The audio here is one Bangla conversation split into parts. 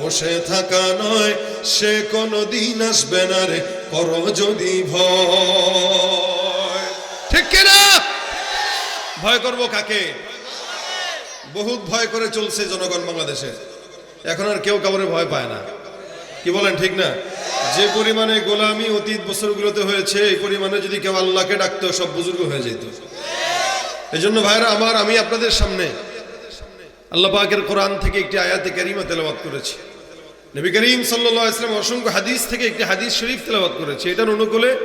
বসে থাকা নয়, সে কোনো দিন আসবে না রে, করো যদি ভয়। ঠিক ভয় করব কাকে? বহুত ভয় করে চলছে জনগণ বাংলাদেশে। এখন আর কেউ কাউরে ভয় পায় না। কি বলেন, ঠিক না? যে পরিমাণে গোলামি অতীত বছরগুলোতে হয়েছে, এই পরিমাণে যদি কেউ আল্লাহকে ডাকতো, সব বুজুর্গ হয়ে যেত। এই জন্য ভাইরা, আমার, আমি আপনাদের সামনে আল্লাহ পাকের কোরআন থেকে একটি আয়াতে কারিমা তেলাবাদ করেছি। নবী করিম সাল্লাহ ইসলাম অসংখ্য হাদিস থেকে একটি হাদিস শরীফ তেলাবাদ করেছে। এটার অনুকূলে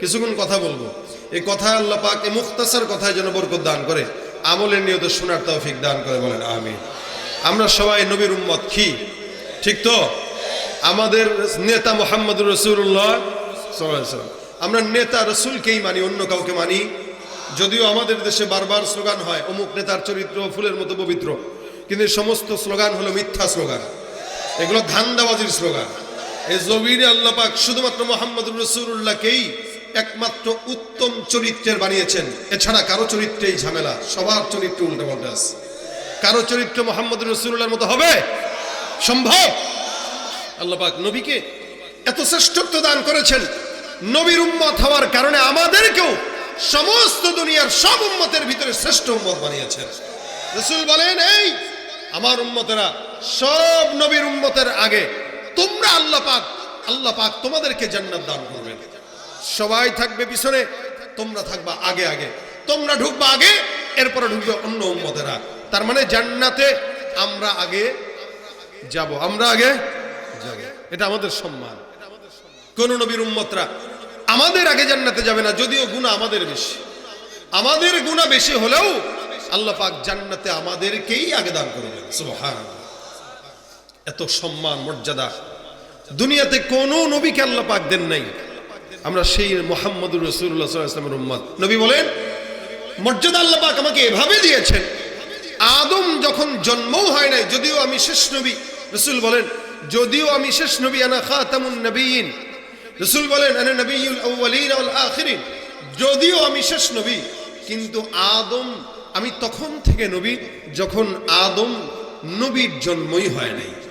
কিছুক্ষণ কথা বলব। এই কথা আল্লাহ পাক এই মুখতাসার কথায় যেন বরকত দান করে। আমলের নিয়ত শোনার তৌফিক দান করে বলেন আমি আমরা সবাই নবীর উম্মত কি? ঠিক তো? আমাদের নেতা মোহাম্মদুর রসুল্লাহ সাল্লাম। আমরা নেতা রসুলকেই মানি, অন্য কাউকে মানি। যদিও আমাদের দেশে বারবার স্লোগান হয়, অমুক নেতার চরিত্র, ফুলের মতো পবিত্র। কিন্তু সমস্ত স্লোগান হলো মিথ্যা স্লোগান। এগুলো ধান্দাবাজির স্লোগান। এই জমিনে আল্লাহ পাক শুধুমাত্র মোহাম্মদুর রসুল্লাহকেই একমাত্র উত্তম চরিত্রের বানিয়েছেন। এছাড়া কারও চরিত্রেই ঝামেলা, সবার চরিত্র উল্টা পাল্টা আছে। কারও চরিত্র মোহাম্মদ রসুল্লাহর মতো হবে? সম্ভব? আল্লাহ পাক নবীকে এত শ্রেষ্ঠত্ব দান করেছেন। নবীর উম্মত হওয়ার কারণে আমাদেরকেও সমস্ত দুনিয়ার সব উম্মতের ভিতরে শ্রেষ্ঠ উম্মত বানিয়েছেন। রসুল বলেন, এই, আমার উম্মতেরা সব নবীর উম্মতের আগে তোমরা আল্লাহ পাক আল্লাহ পাক তোমাদেরকে জান্নাত দান করবেন। সবাই থাকবে পিছনে, তোমরা থাকবা আগে আগে। তোমরা ঢুকবা আগে, এরপরে ঢুকবে অন্য উম্মতেরা। তার মানে জান্নাতে আমরা আগে যাব। আমরা আগে যাব। এটা আমাদের সম্মান। কোন নবীর উম্মতরা আমাদের আগে জান্নাতে যাবে না, যদিও গুণা আমাদের বেশি। আমাদের গুণা বেশি হলেও আল্লাহ পাক জান্নাতে আমাদেরকেই আগে দান করবেন। সুবহানাল্লাহ। এত সম্মান, মর্যাদা। দুনিয়াতে কোনো নবীকে আল্লাহ পাক দেন নাই। আমরা সেই মোহাম্মদুর রসুল্লাহ উম্মত নবী বলেন, মর্যাদা আল্লাহ পাক আমাকে এভাবে দিয়েছেন। আদম যখন জন্মও হয় নাই, যদিও আমি শেষ নবী। রসুল বলেন, যদিও আমি শেষ নবী, আনা খা খাতামুন নবীন। রসুল বলেন, আনা নবীল আখিরিন। যদিও আমি শেষ নবী, কিন্তু আদম, আমি তখন থেকে নবী, যখন আদম নবীর জন্মই হয় নাই।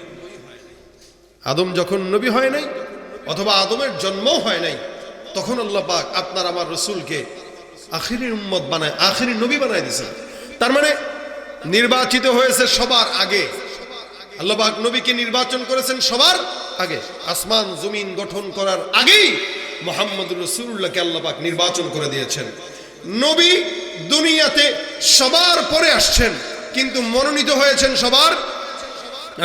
আদম যখন নবী হয় নাই, অথবা আদমের জন্মও হয় নাই, তখন আল্লাহ পাক আপনার আমার রসুলকে আখিরি উম্মত বানায়, আখিরি নবী বানায় দিয়েছেন। তার মানে নির্বাচিত হয়েছে সবার আগে। আল্লাহ পাক নবীকে নির্বাচন করেছেন সবার আগে। আসমান, জমিন গঠন করার আগেই মোহাম্মদ রসুল্লাহকে আল্লাহ পাক নির্বাচন করে দিয়েছেন। নবী দুনিয়াতে সবার পরে আসছেন, কিন্তু মনোনীত হয়েছেন সবার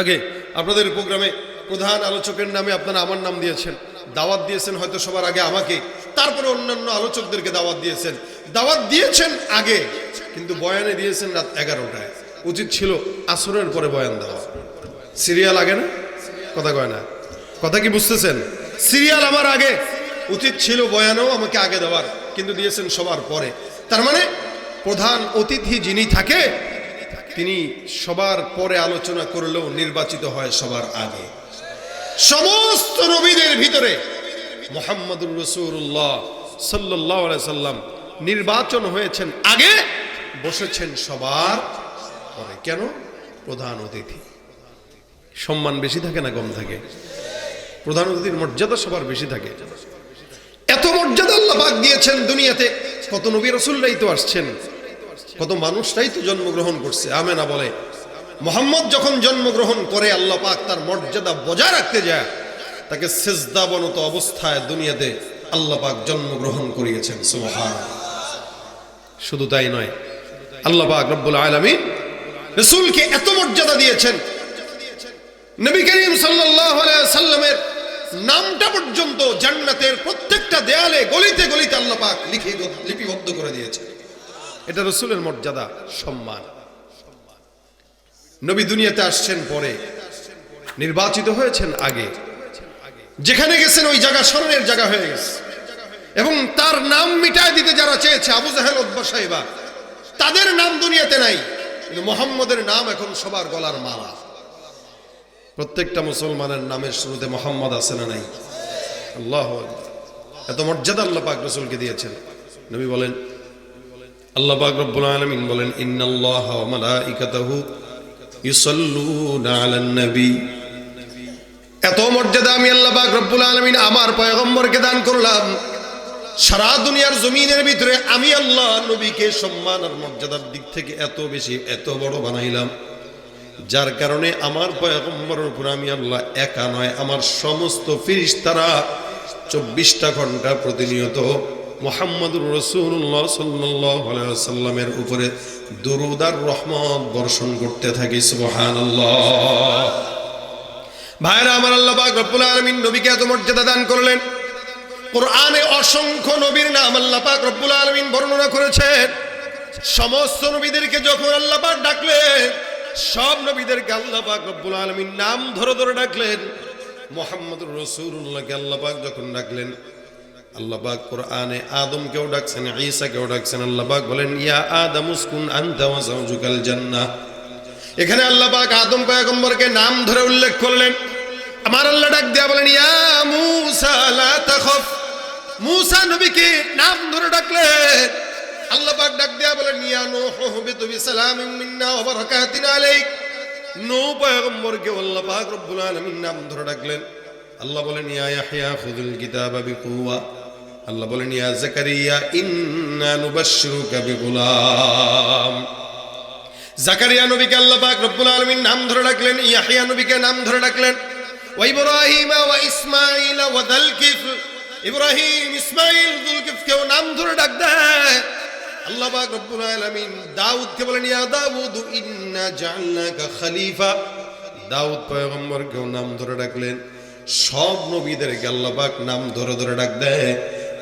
আগে। আপনাদের প্রোগ্রামে প্রধান আলোচকের নামে আপনারা আমার নাম দিয়েছেন। দাওয়াত দিয়েছেন হয়তো সবার আগে আমাকে। তারপরে অন্যান্য আলোচকদেরকে দাওয়াত দিয়েছেন। দাওয়াত দিয়েছেন আগে, কিন্তু বয়ানে দিয়েছেন রাত এগারোটায়। উচিত ছিল আসরের পরে বয়ান দেওয়া। সিরিয়াল আগে না? কথা কয় না। কথা কি বুঝতেছেন? সিরিয়াল আমার আগে। উচিত ছিল বয়ানও আমাকে আগে দেওয়ার, কিন্তু দিয়েছেন সবার পরে। তার মানে প্রধান অতিথি যিনি থাকে, তিনি সবার পরে আলোচনা করলেও নির্বাচিত হয় সবার আগে। সমস্ত নবীদের ভিতরে মোহাম্মদুর রসুল্লাহ সাল্লাহ সাল্লাম নির্বাচন হয়েছেন আগে, বসেছেন সবার পরে। কেন? প্রধান অতিথি। সম্মান বেশি থাকে না কম থাকে? প্রধান অতিথির মর্যাদা সবার বেশি থাকে। এত মর্যাদা আল্লাহ পাক দিয়েছেন দুনিয়াতে, কত নবী রসুলরাই তো আসছেন, কত মানুষরাই তো জন্মগ্রহণ করছে। আমেনা বলে মোহাম্মদ যখন জন্মগ্রহণ করে আল্লাহ পাক তার মর্যাদা বজায় রাখতে যায়, তাকে সেজদাবনত অবস্থায় দুনিয়াতে আল্লাহ পাক জন্মগ্রহণ করিয়েছেন সুবহান শুধু তাই নয়, আল্লাহ পাক রব্বুল আলামিন রসুলকে এত মর্যাদা দিয়েছেন, নবী করিম সাল্লামের নামটা পর্যন্ত জান্নাতের প্রত্যেকটা দেয়ালে গলিতে গলিতে আল্লাহ পাক লিখে লিপিবদ্ধ করে দিয়েছেন। এটা রসুলের মর্যাদা, সম্মান। নবী দুনিয়াতে আসছেন পরে, নির্বাচিত হয়েছেন আগে। যেখানে গেছেন ওই জায়গা স্মরণের জায়গা হয়ে গেছে। এবং তার নাম মিটায় দিতে যারা চেয়েছে, আবু জাহেল সাহেবা, তাদের নাম দুনিয়াতে নাই, কিন্তু মোহাম্মদের নাম এখন সবার গলার মালা। প্রত্যেকটা মুসলমানের নামের শুরুতে মোহাম্মদ আছে না নাই? আল্লাহ এত মর্যাদা আল্লাহ পাক রসুলকে দিয়েছেন। নবী বলেন, আল্লাহ পাক রব্বুল আলামিন বলেন, ইন্নাল্লাহা মালাইকাতাহু এত মর্যাদা আমি আল্লাহ পাক রব্বুল আলামিন আমার পয়গম্বরকে দান করলাম। সারা দুনিয়ার জমিনের ভিতরে আমি আল্লাহ নবীকে সম্মান আর মর্যাদার দিক থেকে এত বেশি, এত বড় বানাইলাম। যার কারণে আমার পয়গম্বরের উপর আমি আল্লাহ একা নয়, আমার সমস্ত ফিরিস্তারা চব্বিশটা ঘণ্টা প্রতিনিয়ত মোহাম্মদুর রসুল্লাহ সাল্লাহ সাল্লামের উপরে দরুদার রহমত বর্ষণ করতে থাকি সুবহান ভাইরা, আমার আল্লাহ রব্বুল আলামিন নবীকে এত মর্যাদা দান করলেন। কোরআনে অসংখ্য নবীর নাম আল্লাহ পাক রব্বুল আলামিন বর্ণনা করেছেন। সমস্ত নবীদেরকে যখন আল্লাহ ডাকলেন, সব নবীদেরকে আল্লাহ পাক রব্বুল আলামিন নাম ধরে ধরে ডাকলেন। মোহাম্মদুর রসুল্লাহকে আল্লাহ যখন ডাকলেন আল্লাহ পাক কোরআনে আদমকেও ডাকছেন ঈসাকেও ডাকছেন, আল্লাহ পাক বলেন, ইয়া আদম উসকুন আনতা ওয়া যাওজুকাল জান্নাহ। এখানে আল্লাহ পাক আদম পয়গম্বরকে নাম ধরে উল্লেখ করলেন। আমার আল্লাহ ডাক দেয়া বলেন, ইয়া মূসা লা তাখাফ। মূসা নবীকে নাম ধরে ডাকলেন। আল্লাহ পাক ডাক দেয়া বলেন, ইয়া নূহ বিতু বিসালামিন মিন্না ওয়া বারাকাতিন আলাইক। নূহ পয়গম্বরকে আল্লাহ পাক রব্বুল আলামিন নাম ধরে ডাকলেন। আল্লাহ বলেন, ইয়া ইয়াহইয়া, খুযুল কিতাবা বিকুওয়া। আল্লাহ বলেন, ইয়া জাকারিয়া, ইন্না নুবাশশিরুকা বিগুলাম। জাকারিয়া নবীকে আল্লাহ পাক রব্বুল আলামিন নাম ধরে ডাকলেন ইয়াহইয়া নবীকে নাম ধরে ডাকলেন, ওয়া ইব্রাহিম ওয়া ইসমাঈল ওয়া দালকিফ ইব্রাহিম, ইসমাঈল দুলকিফকেও নাম ধরে ডাক দেয়। আল্লাহ পাক রব্বুল আলামিন দাউদকে বলেন, ইয়া দাউদ, ইন্না জাআলনাকা খলিফা। দাউদ পয়গম্বরকেও নাম ধরে ডাকলেন। সব নবীদেরকে আল্লাহ পাক নাম ধরে ধরে ডাক দেয়।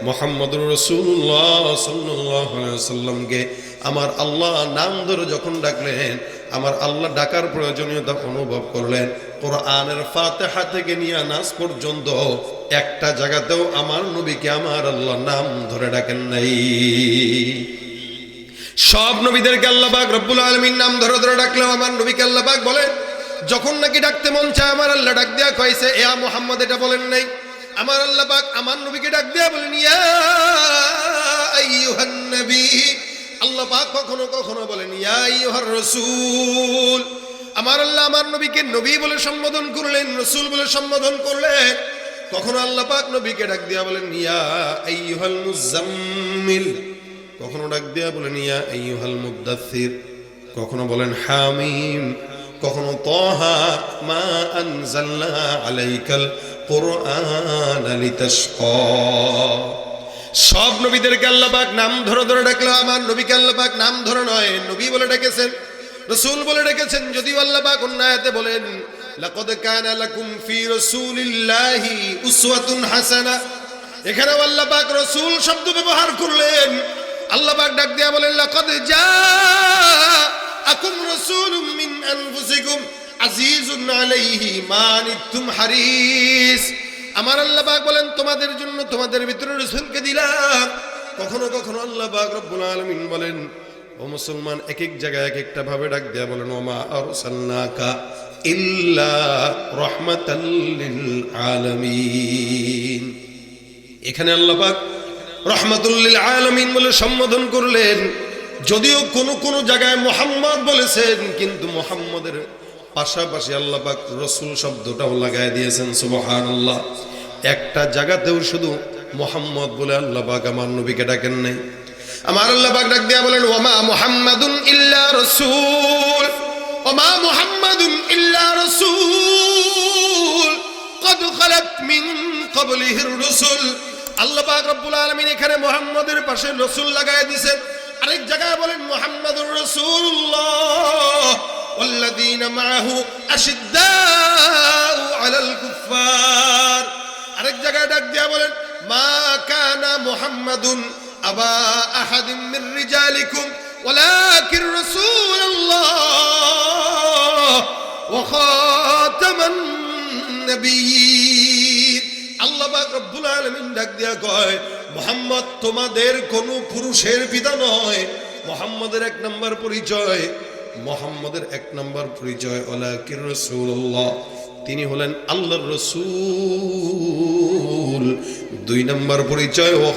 মোহাম্মদুর রসুল্লাহ সাল্লাহ সাল্লামকে আমার আল্লাহ নাম ধরে যখন ডাকলেন, আমার আল্লাহ ডাকার প্রয়োজনীয়তা অনুভব করলেন। কোরআনের ফাতেহা থেকে নিয়ে নাচ পর্যন্ত একটা জায়গাতেও আমার নবীকে আমার আল্লাহ নাম ধরে ডাকেন নাই। সব নবীদেরকে আল্লাহবাক রব্বুল আলমীর নাম ধরে ধরে ডাকলেও আমার নবীকে আল্লাহবাক বলেন, যখন নাকি ডাকতে মন চায়, আমার আল্লাহ ডাক দেয়া কয়েছে এ মোহাম্মদ, এটা বলেন নাই। আমার আল্লাহ পাক আমার নবীকে ডাক দেয়া বলেন ইয়া আইয়ুহান নবী। আল্লাহ পাক কখনো কখনো বলেন ইয়া আইয়ুহার রাসূল। আমার আল্লাহ আমার নবীকে নবী বলে সম্বোধন করলেন, রসুল বলে সম্বোধন করলেন। কখনো আল্লাহ পাক নবীকে ডাক দিয়া বলেন ইয়া আইয়ুহাল মুজাম্মিল। কখনো ডাক দিয়া বলেন ইয়া আইয়ুহাল মুদাথির কখনো বলেন, হামিম। কখনো, তহা মা আনজালনা আলাইকাল কোরআন সব নবীদেরকে আল্লাহ নাম ধরে ধরে ডাকলো, আমার নবীকে আল্লাহ নাম ধরে নয়, নবী বলে ডেকেছেন, রসুল বলে ডেকেছেন, যদিও আল্লাহ পাক অন্যায়তে বলেন, লাকাদ কানা লাকুম ফি রাসূলিল্লাহি উসওয়াতুন হাসানা। এখানে আল্লাহ রসুল শব্দ ব্যবহার করলেন, আল্লাহ পাক ডাক দিয়া বলেন, লাকাদ জাআকুম রাসূলুম মিন আনফুসিকুম। আজিজুন আলাইহি মা আনিতুম হারিস। আমার আল্লাহ পাক বলেন, তোমাদের জন্য তোমাদের ভিতরে রসুলকে দিলাম। কখনো কখনো আল্লাহ পাক রব্বুল আলামিন বলেন, ও মুসলমান এক এক জায়গায় এক একটা ভাবে ডাক দেয়া বলেন, ওমা আরসালনাকা ইল্লা লিল আলামিন। এখানে আল্লাহ পাক রহমাতুল্লিল আলামিন বলে সম্বোধন করলেন। যদিও কোন কোন জায়গায় মোহাম্মদ বলেছেন, কিন্তু মোহাম্মদের পাশাপাশি আল্লাপাক রসুল শব্দটাও লাগাই দিয়েছেন সুবহান আল্লাহ একটা জায়গাতেও শুধু মোহাম্মদ বলে আল্লাপাক আমার নবীকে ডাকেন নাই। আমার আল্লাপাক ডাক দিয়া বলেন ওমা মোহাম্মদুন ইল্লা রসুল। ওমা মোহাম্মদুন ইল্লা রসুল। কদ খালাত মিন কবলিহির রসুল। আল্লাপাক রব্বুল আলমিন এখানে মোহাম্মদের পাশে রসুল লাগাই দিছে আরেক জায়গায় বলেন, মোহাম্মদুর রসুল্লাহ والذين معه أشداء على الكفار আরেক জায়গায় ডাক দিয়া বলেন মা কানা মুহাম্মাদুন আবা আহাদিম মির রিজালিকুম ولكن رسول الله وخاتم النبيين আল্লাহ পাক রব্বুল আলামিন ডাক দিয়া কয় মোহাম্মদ তোমাদের কোন পুরুষের পিতা নয় মোহাম্মদের এক নম্বর পরিচয় মোহাম্মদের এক নম্বর পরিচয় ওলাকির রসুল্লাহ তিনি হলেন আল্লাহর রসুল। দুই নম্বর পরিচয় ও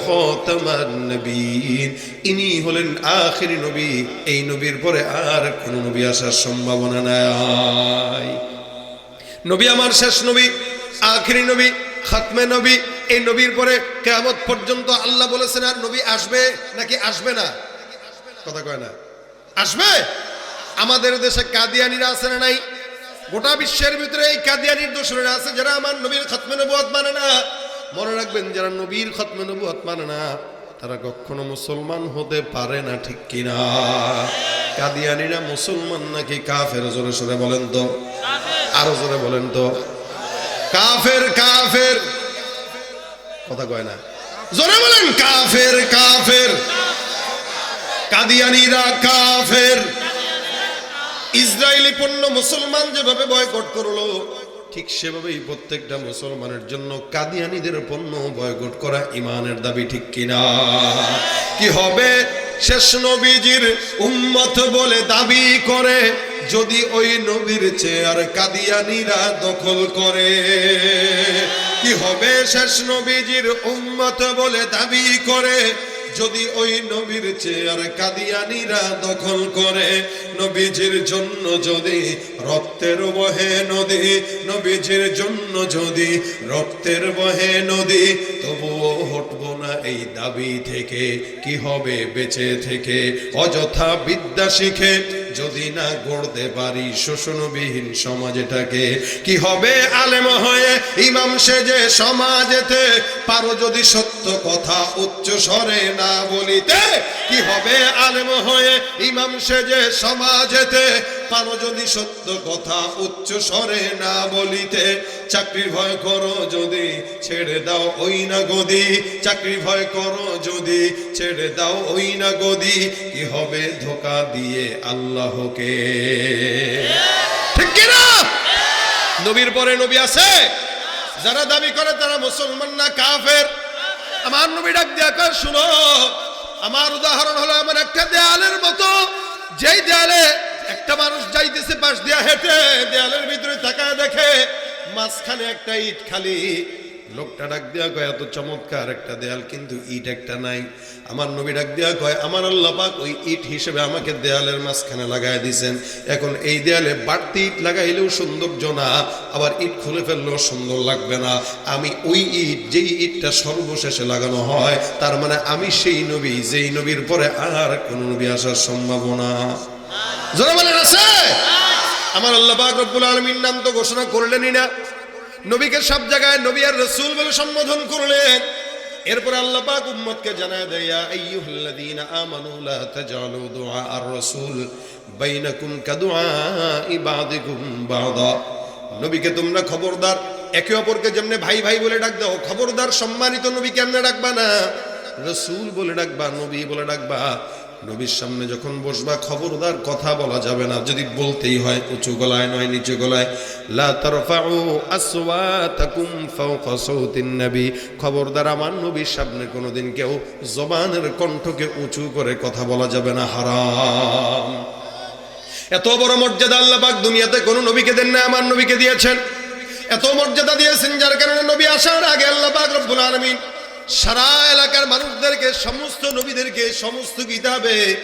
নবীন। ইনি হলেন আখিরি নবী। এই নবীর পরে আর কোন নবী আসার সম্ভাবনা নাই। নবী আমার শেষ নবী, আখিরি নবী, খাতমে নবী। এই নবীর পরে কেয়ামত পর্যন্ত আল্লাহ বলেছেন, আর নবী আসবে নাকি আসবে না? কথা কয় না। আসবে? আমাদের দেশে কাদিয়ানিরা আছে না নাই? গোটা বিশ্বের ভিতরে এই কাদিয়ানির দোষরা আছে যারা আমার নবীর খতমে নবুয়াত মানে না। মনে রাখবেন, যারা নবীর খতমে নবুয়াত মানে না, তারা কখনো মুসলমান হতে পারে না, ঠিক কিনা? কাদিয়ানিরা মুসলমান নাকি কাফের? জোরে সোরে বলেন তো। আরও জোরে বলেন তো। কাফের কাফের। কথা কয় না। জোরে বলেন, কাফের কাফের। কাদিয়ানিরা কাফের। ইসরায়েলি পণ্য মুসলমান যেভাবে বয়কট করল, ঠিক সেভাবেই প্রত্যেকটা মুসলমানের জন্য কাদিয়ানিদের পণ্য বয়কট করা ইমানের দাবি, ঠিক কিনা? কি হবে? শেষ নবীজির উম্মত বলে দাবি করে, যদি ওই নবীর চেয়ার কাদিয়ানিরা দখল করে। কি হবে? শেষ নবীজির উম্মত বলে দাবি করে যদি ওই নবীর চেয়ার কাদিয়ানিরা দখল করে, নবীজির জন্য যদি রক্তের বহে নদী, নবীজির জন্য যদি রক্তের বহে নদী, তবুও হটব না এই দাবি থেকে কি হবে বেঁচে থেকে? অযথা বিদ্যা শিখে যদি না গড়তে পারি শোষণবিহীন সমাজটাকে, কি হবে আলেম হয়ে? ইমাম সেজে সমাজেতে পারো যদি সত্য কথা উচ্চ স্বরে না বলিতে, কি হবে আলেম হয়ে? ইমাম সেজে সমাজেতে পারো যদি সত্য কথা উচ্চ স্বরে না বলিতে। চাকরি ভয় করো যদি, ছেড়ে দাও ওই না গদি। চাকরি ভয় করো যদি, ছেড়ে দাও ওই না গদি। কি হবে ধোকা দিয়ে আল্লাহকে? ঠিক কিনা? নবীর পরে নবী আছে। যারা দাবি করে তারা মুসলমান না কাফের। আমার নবী ডাক দিয়া কয়, শুনো, আমার উদাহরণ হলো আমার একটা দেয়ালের মতো। যেই দেয়ালে একটা মানুষ যাইতেছে পাশ দিয়া হেঁটে, দেয়ালের ভিতরে তাকায় দেখে, মাঝখানে একটা ইট খালি। লোকটা ডাক দেওয়া কয়, এত চমৎকার একটা দেয়াল, কিন্তু ইট একটা নাই। আমার নবী ডাক দেওয়া কয়, আমার আল্লাহ পাক ওই ইট হিসেবে আমাকে দেয়ালের মাঝখানে লাগাই দিয়েছেন এখন এই দেয়ালে বাড়তি ইট লাগাইলেও সৌন্দর্য না, আবার ইট খুলে ফেললেও সুন্দর লাগবে না। আমি ওই ইট, যেই ইটটা সর্বশেষে লাগানো হয়, তার মানে আমি সেই নবী, যেই নবীর পরে আর কোন নবী আসার সম্ভাবনা জোরে বলেন, আছে? আমার রব্বুল আলমীর নাম তো ঘোষণা করলেনই না। নবীকে সব জায়গায় নবী আর রসুল বলে সম্বোধন করলেন। এরপর আল্লাহ পাক উম্মতকে দেয়া আইয়ুহাল্লাযীনা আমানু লা দুআ আর রাসূল বাইনাকুম কাদুআ ইবাদিকুম বাদা। নবীকে তোমরা খবরদার, একে অপরকে যেমনে ভাই ভাই বলে ডাক দাও, খবরদার, সম্মানিত নবী কেমনে ডাকবা না? রসুল বলে ডাকবা, নবী বলে ডাকবা। নবীর সামনে যখন বসবা, খবরদার কথা বলা যাবে না। যদি বলতেই হয়, উঁচু গলায় নয়, নিচু গলায় নবী। খবরদার আমার নবীর সামনে কোনোদিন কেউ জবানের কণ্ঠকে উঁচু করে কথা বলা যাবে না, হারাম। এত বড় মর্যাদা আল্লাহ দুনিয়াতে কোনো নবীকে দেন না, আমার নবীকে দিয়েছেন। এত মর্যাদা দিয়েছেন, যার কারণে নবী আসার আগে আল্লাহ পাক রব্বুল আলামিন সারা এলাকার মানুষদেরকে, সমস্ত নবীদেরকে, সমস্ত কিতাবে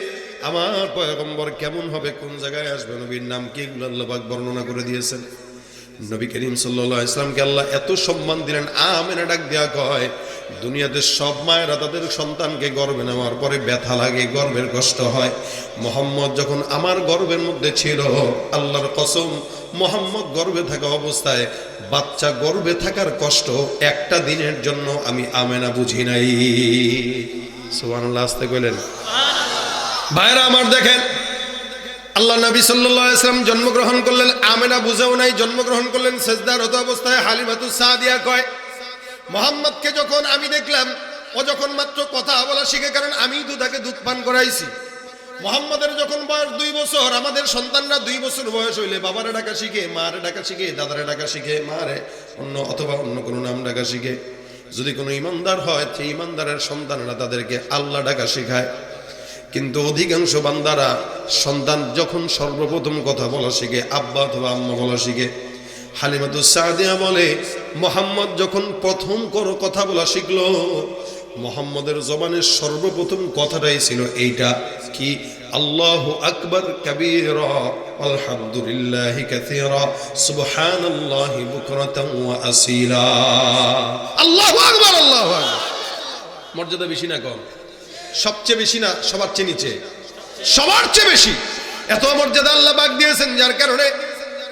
আমার পয়গম্বর কেমন হবে? কোন জায়গায় আসবে? নবীর নাম কি? এগুলো আল্লাহ বর্ণনা করে দিয়েছেন। নবী করিম আলাইহি ইসলামকে আল্লাহ এত সম্মান দিলেন, আমেনা ডাক দেয়া কয়, দুনিয়াতে সব মায়েরা তাদের সন্তানকে গর্বে নেওয়ার পরে ব্যথা লাগে, গর্বের কষ্ট হয়। মোহাম্মদ যখন আমার গর্বের মধ্যে ছিল, আল্লাহর কসম, মোহাম্মদ গর্বে থাকা অবস্থায় বাচ্চা গর্বে থাকার কষ্ট একটা দিনের জন্য আমি আমেনা বুঝি নাই। আসতে কইলেন। ভাইরা আমার দেখেন, আল্লাহ নবী সাল্লাম জন্মগ্রহণ করলেন, আমেনা বুঝেও নাই, জন্মগ্রহণ করলেন সেজদারত অবস্থায় হালিমাতু সাদিয়া কয়। মোহাম্মদকে যখন আমি দেখলাম, ও যখন মাত্র কথা বলা শিখে, কারণ আমি তাকে দুধ পান করাইছি। মোহাম্মদের যখন বয়স দুই বছর, আমাদের সন্তানরা দুই বছর বয়স হইলে বাবারে ডাকা শিখে, মারে ডাকা শিখে, দাদারে ডাকা শিখে, মারে অন্য অথবা অন্য কোনো নাম ডাকা শিখে। যদি কোনো ইমানদার হয়, সেই ইমানদারের সন্তানরা তাদেরকে আল্লাহ ডাকা শেখায়। কিন্তু অধিকাংশ বান্দারা সন্তান যখন সর্বপ্রথম কথা বলা শিখে, আব্বা অথবা আম্মা বলা শিখে। হালিমাতু সাদিয়া বলে, মোহাম্মদ যখন প্রথম কথা বলা শিখলো মোহাম্মদের জবানের সর্বপ্রথম কথাটাই ছিল এইটা কি? আল্লাহ আকবর কবির, আলহামদুলিল্লাহ কাসীরা, সুবহানাল্লাহি বুকরাতান ওয়া আসীলা। আল্লাহু আকবার আল্লাহু আকবার। মর্যাদা বেশি না কম? সবচেয়ে বেশি না, সবার চেয়ে নিচে? সবার চেয়ে বেশি। এত মর্যাদা আল্লাহ পাক দিয়েছেন, যার কারণে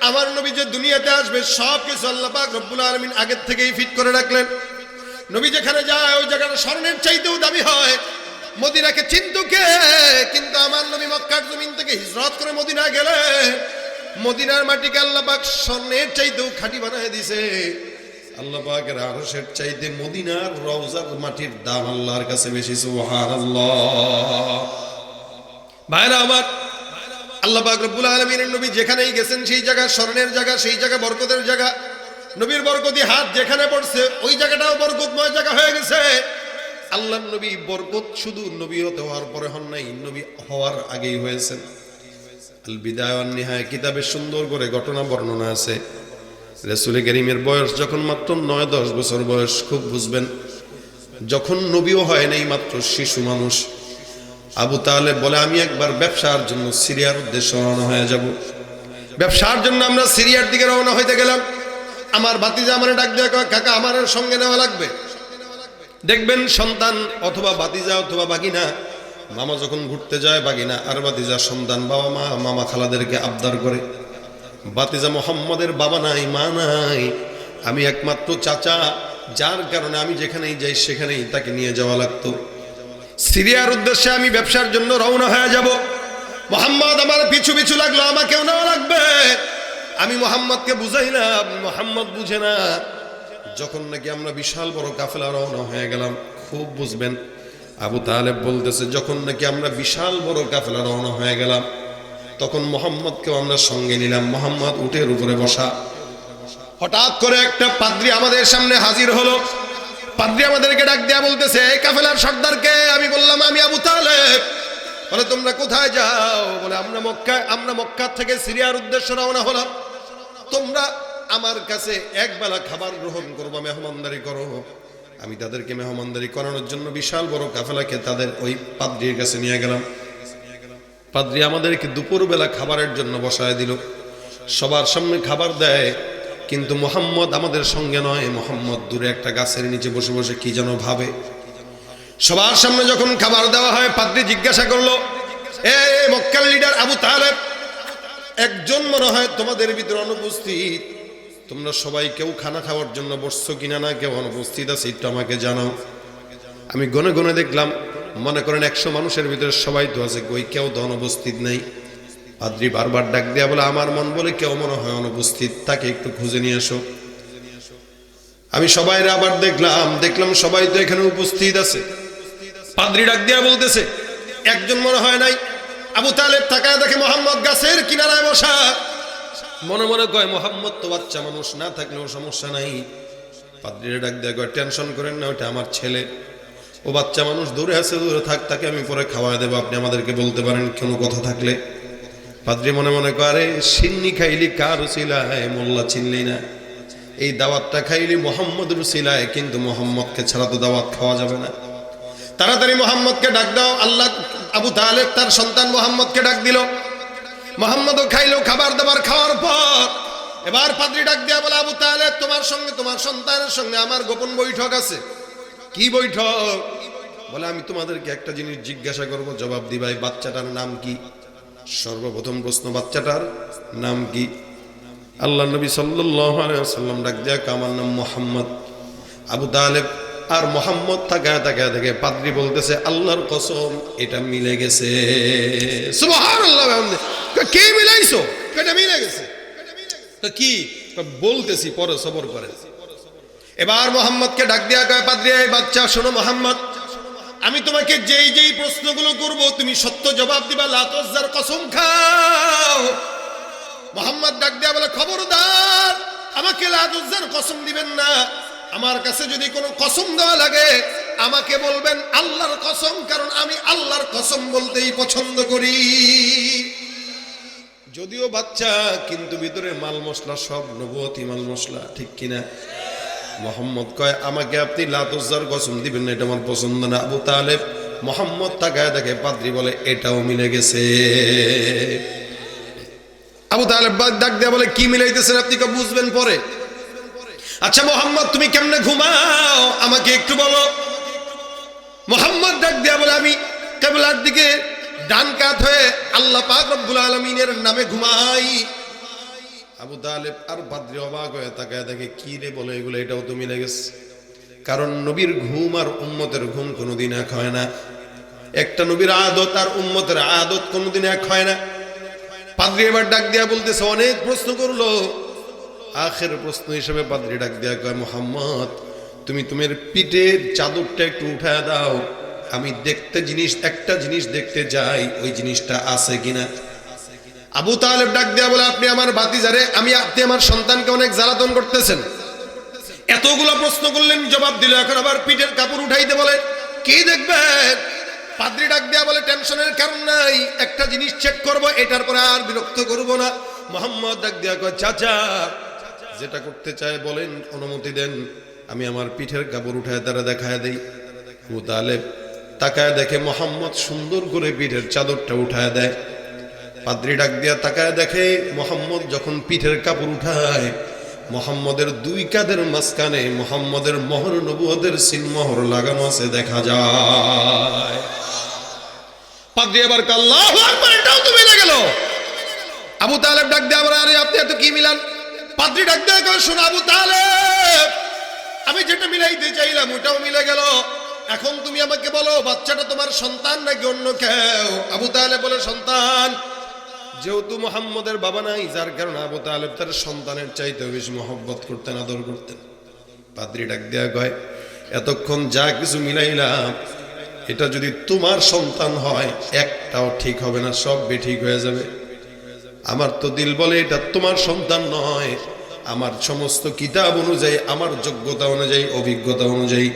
আমার নবী যে দুনিয়াতে আসবে সব কিছু আল্লাহ পাক রব্বুল আলমিন আগের থেকেই ফিট করে রাখলেন। নবী যেখানে যায়, ওই জায়গাটা স্বর্ণের চাইতেও দামি হয়। মদিনাকে চিন্তু কে কিন্তু আমার নবী মক্কার জমিন থেকে হিজরত করে মদিনা গেলে, মদিনার মাটিকে আল্লাহ পাক স্বর্ণের চাইতেও খাঁটি বানায় দিছে আল্লাহ পাকের আরশের চাইতে মদিনার রওজার মাটির দাম আল্লাহর কাছে বেশি, সুবহানাল্লাহ। ভাইরা আমার, আল্লাহ পাক রব্বুল আলামিনের নবী যেখানেই গেছেন, সেই জায়গা স্বর্ণের জায়গা, সেই জায়গা বরকতের জায়গা। নবীর বরকতি হাত যেখানে পড়ছে, ওই জায়গাটাও বরকতময় জায়গা হয়ে গেছে। আল্লাহ নবী বরকত শুধু নবী হতে হওয়ার পরে হন নাই, নবী হওয়ার আগেই হয়েছেন। আল বিদায় নিহায়, কিতাবে সুন্দর করে ঘটনা বর্ণনা আছে। রসুল করিমের বয়স যখন মাত্র নয়, দশ বছর বয়স, খুব বুঝবেন, যখন নবীও হয় নাই মাত্র শিশু মানুষ, আবু তাহলে বলে, আমি একবার ব্যবসার জন্য সিরিয়ার উদ্দেশ্যে রওনা হয়ে যাব। ব্যবসার জন্য আমরা সিরিয়ার দিকে রওনা হইতে গেলাম। আমার বাতিজা আমার ডাক দেওয়া কাকা, আমার সঙ্গে নেওয়া লাগবে? দেখবেন সন্তান অথবা বাতিজা অথবা বাগিনা মামা যখন ঘুরতে যায় বাগিনা আর বাতিজা সন্তান, বাবা মা, মামা খালাদেরকে আবদার করে বাতিজা মোহাম্মদের বাবা নাই, মা নাই, আমি একমাত্র চাচা, যার কারণে আমি যেখানেই যাই সেখানেই তাকে নিয়ে যাওয়া লাগতো। সিরিয়ার উদ্দেশ্যে আমি ব্যবসার জন্য রওনা হয়ে যাব। মোহাম্মদ আমার পিছু পিছু লাগল, আমাকেও নেওয়া লাগবে। আমি মোহাম্মদকে বুঝাইলাম, মোহাম্মদ বুঝে না। যখন নাকি আমরা বিশাল বড় কাফেলা রওনা হয়ে গেলাম, খুব বুঝবেন। আবু তালেব বলতেছে, যখন নাকি আমরা বিশাল বড় কাফেলা রওনা হয়ে গেলাম, তখন মোহাম্মদকেও আমরা সঙ্গে নিলাম। মোহাম্মদ উটের উপরে বসা। হঠাৎ করে একটা পাদ্রি আমাদের সামনে হাজির হলো। পাদ্রি আমাদেরকে ডাক দেয়া বলতেছে, এই কাফেলার সর্দারকে আমি বললাম, আমি আবু তালেব। বলে, তোমরা কোথায় যাও? বলে, আমরা মক্কা আমরা মক্কা থেকে সিরিয়ার উদ্দেশ্যে রওনা হলাম। তোমরা আমার কাছে একবেলা খাবার গ্রহণ করব, মেহমানদারি করো। আমি তাদেরকে মেহমানদারি করানোর জন্য বিশাল বড় কাফেলাকে তাদের ওই পাদ্রির কাছে নিয়ে গেলাম। পাদ্রি আমাদেরকে দুপুরবেলা খাবারের জন্য বসায় দিল। সবার সামনে খাবার দেয়, কিন্তু মোহাম্মদ আমাদের সঙ্গে নয়। মোহাম্মদ দূরে একটা গাছের নিচে বসে বসে কি যেন ভাবে। সবার সামনে যখন খাবার দেওয়া হয়, পাদ্রি জিজ্ঞাসা করল, এ মক্কার লিডার আবু তালেব একজন মনে হয় তোমাদের ভিতরে অনুপস্থিত। তোমরা সবাই কেউ খানা খাওয়ার জন্য বসছো কিনা না, কেউ অনুপস্থিত আছে, একটু আমাকে জানাও। আমি গনে গনে দেখলাম, মনে করেন একশো মানুষের ভিতরে সবাই তো আছে, কই কেউ তো অনুপস্থিত নেই। পাদ্রি বারবার ডাক দেয়া বলে, আমার মন বলে কেউ মনে হয় অনুপস্থিত, তাকে একটু খুঁজে নিয়ে এসো। আমি সবাই আবার দেখলাম দেখলাম সবাই তো এখানে উপস্থিত আছে। পাদ্রি ডাক দিয়া বলতেছে, একজন মনে হয় নাই আবু তালেব তাকায় দেখে মোহাম্মদ গাছের কিনারায় বসা। মনে মনে কয়, মোহাম্মদ তো বাচ্চা মানুষ, না থাকলেও সমস্যা নাই। পাদ্রিরা ডাক দেয়, কয়, টেনশন করেন না ওটা আমার ছেলে। ও বাচ্চা মানুষ দূরে আছে, দূরে থাক, তাকে আমি পরে খাওয়া দেবো। আপনি আমাদেরকে বলতে পারেন কোনো কথা থাকলে। পাদ্রি মনে মনে করে সিন্নি খাইলি কার উসিলায়? মোল্লা চিনলি না। এই দাওয়াতটা খাইলি মোহাম্মদ রুসিলায় কিন্তু মোহাম্মদকে ছাড়া তো দাওয়াত খাওয়া যাবে না। তাড়াতাড়ি মোহাম্মদকে ডাক দাও আল্লাহ আবু তালেব তার সন্তান মোহাম্মদকে ডাক দিল। মোহাম্মদও খাইলো খাবার দাবার খাওয়ার পর এবার পাদ্রি ডাক দেয়া বলে আবু তালেব তোমার সঙ্গে তোমার সন্তানের সঙ্গে আমার গোপন বৈঠক আছে। কি বৈঠক? বলে আমি তোমাদেরকে একটা জিনিস জিজ্ঞাসা করব জবাব দিবাই বাচ্চাটার নাম কি? সর্বপ্রথম প্রশ্ন বাচ্চাটার নাম কি? আল্লাহ নবী ওয়াসাল্লাম ডাক দিয়া কয়, আমার নাম মোহাম্মদ। আবু তালেব আর মোহাম্মদ তাকায় তাকায় দেখে পাদ্রি বলতেছে, আল্লাহর কসম, এটা মিলে গেছে। কে মিলাইছো? এটা মিলে গেছে। কি? বলতেছি, পরে সবর করে। এবার মোহাম্মদকে ডাক দিয়া কয়, পাদ্রি বাচ্চা, শোনো মোহাম্মদ, আমি তোমাকে যেই যেই প্রশ্নগুলো করব, তুমি সত্য জবাব দিবা লাতজার কসম খাও। মোহাম্মদ ডাক দিয়া বলে, খবরদার, আমাকে লাতুজ্জার কসম দিবেন না। আমার কাছে যদি কোনো কসম দেওয়া লাগে, আমাকে বলবেন আল্লাহর কসম, কারণ আমি আল্লাহর কসম বলতেই পছন্দ করি। যদিও বাচ্চা, কিন্তু ভিতরে মাল মশলা, সব নবতী মাল মশলা, ঠিক কিনা? মোহাম্মদ কয়, আমাকে আপনি লাতুজ্জার কসম দিবেন না, এটা আমার পছন্দ না। আবু তালেব মোহাম্মদ তাকায় দেখে, পাদ্রি বলে, এটাও মিলে গেছে। আবু তালেব ডাক দেয়া বলে, কি মিলাইতেছেন আপনি? বুঝবেন পরে। আচ্ছা মোহাম্মদ, তুমি কেমনে ঘুমাও? আমাকে একটু বলো। মোহাম্মদ ডাক দেয়া বলে, আমি কেবলার দিকে ডান কাত হয়ে আল্লাহ পাক রব্বুল আলমিনের নামে ঘুমাই। আবু তালেব আর বাদ্রি অবাক হয়ে তাকায় দেখে, কি রে বলে এগুলো? এটাও তো মিলে গেছে। কারণ নবীর ঘুম আর উম্মতের ঘুম কোনোদিন এক হয় না। একটা নবীর আদত আর উম্মতের আদত কোনোদিন এক হয় না। পাদ্রি এবার ডাক দিয়া বলতেছে, অনেক প্রশ্ন করল। আখের প্রশ্ন হিসেবে পাদ্রি ডাক দেয়া কয়, মোহাম্মদ, তুমি তোমার পিঠের চাদরটা একটু উঠায় দাও। আমি দেখতে জিনিস, একটা জিনিস দেখতে যাই, ওই জিনিসটা আছে কিনা? আবু তালেব ডাক দেয়া বলে, আপনি আমার বাতিজারে আমি আপনি আমার সন্তানকে অনেক জ্বালাতন করতেছেন। এতগুলো প্রশ্ন করলেন, জবাব দিল, এখন আবার পিঠের কাপড় উঠাইতে বলে, কি দেখবেন? পাদ্রি ডাক দেয়া বলে, টেনশনের কারণ নাই, একটা জিনিস চেক করব, এটার পরে আর বিরক্ত করব না। মোহাম্মদ ডাক দেয়া কয়, চাচা যেটা করতে চায় বলেন, অনুমতি দেন, আমি আমার পিঠের কাপড় উঠায় তারা দেখায় দেই। আবু তালেব তাকায় দেখে মোহাম্মদ সুন্দর করে পিঠের চাদরটা উঠায় দেয়। পাদ্রি ডাক দিয়া তাকায় দেখে মোহাম্মদ যখন পিঠের কাপড় উঠায়, মোহাম্মদের দুই কাদের মাঝখানে মোহাম্মদের মোহর নবুয়দের সিনমোহর লাগানো আছে দেখা যায়। পাদ্রি এবার কাল্লাহ এটাও গেল। আবু তালেব ডাক দিয়ে আবার, আরে আপনি এত কি মিলান? পাদ্রি ডাক দিয়ে কয়, শোনো আবু তালেব আমি যেটা মিলাইতে চাইলাম ওটাও মিলে গেল। এখন তুমি আমাকে বলো বাচ্চাটা তোমার সন্তান নাকি অন্য কেউ? আবু তালেব বলে সন্তান। যেহেতু মোহাম্মদের বাবা নাই যার কারণে আবু তালেব তার সন্তানের চাইতে বেশি মহব্বত করতেন আদর করতেন। পাদ্রি ডাক দেয়া কয় এতক্ষণ যা কিছু মিলাইলাম এটা যদি তোমার সন্তান হয় একটাও ঠিক হবে না সব ঠিক হয়ে যাবে। আমার তো দিল বলে এটা তোমার সন্তান নয়। আমার সমস্ত কিতাব অনুযায়ী, আমার যোগ্যতা অনুযায়ী, অভিজ্ঞতা অনুযায়ী,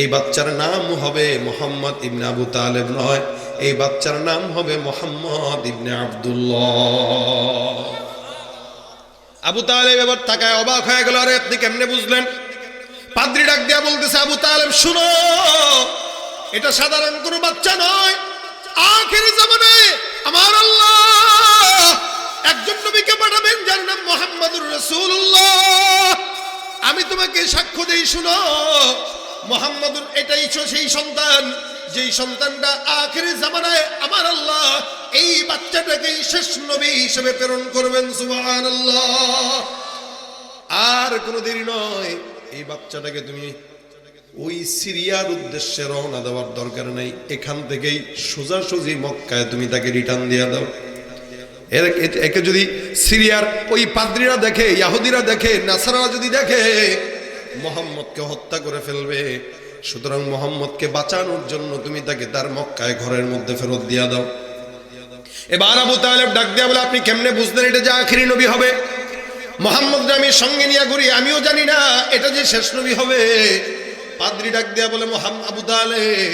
এই বাচ্চার নাম হবে মোহাম্মদ ইবনে আবু তালেব নয়। এই বাচ্চার নাম হবে মোহাম্মদ ইবনে আব্দুল্লাহ। আবু তালেব এবার তাকায় অবাক হয়ে গেল, আরে আপনি কেমনে বুঝলেন? পাদ্রি ডাক দিয়া বলতেছে, আবু তালেব, শুনো, এটা সাধারণ কোনো বাচ্চা নয়। আখের জামানায় আমার আল্লাহ একজন নবীকে পাঠাবেন যার নাম মোহাম্মদুর রসুল্লাহ আমি তোমাকে সাক্ষ্য দিই, শুনো। মোহাম্মদুর এটাই সেই সন্তান। যেই সন্তানটা আখেরি জামানায় আমার আল্লাহ এই বাচ্চাটাকেই শেষ নবী হিসেবে প্রেরণ করবেন, সুবহানাল্লাহ। আর কোনো দেরি নয়, এই বাচ্চাটাকে তুমি ওই সিরিয়ার উদ্দেশ্যে রওনা দেওয়ার দরকার নেই। এখান থেকেই সোজাসুজি মক্কায় তুমি তাকে রিটার্ন দিয়ে দাও। একে যদি সিরিয়ার ওই পাদ্রীরা দেখে, ইয়াহুদিরা দেখে নাসারা যদি দেখে, মোহাম্মদকে হত্যা করে ফেলবে। সুতরাং মোহাম্মদকে বাঁচানোর জন্য তুমি তাকে তার মক্কায় ঘরের মধ্যে ফেরত দিয়া দাও। এবার আবু তালেব ডাক দেয়া বলে, আপনি কেমনে বুঝলেন এটা যে আখিরি নবী হবে? মোহাম্মদ আমি সঙ্গে নিয়ে ঘুরি, আমিও জানি না, এটা যে শেষ নবী হবে। পাদ্রি ডাক দেয়া বলে, মোহাম্মদ আবু তালেব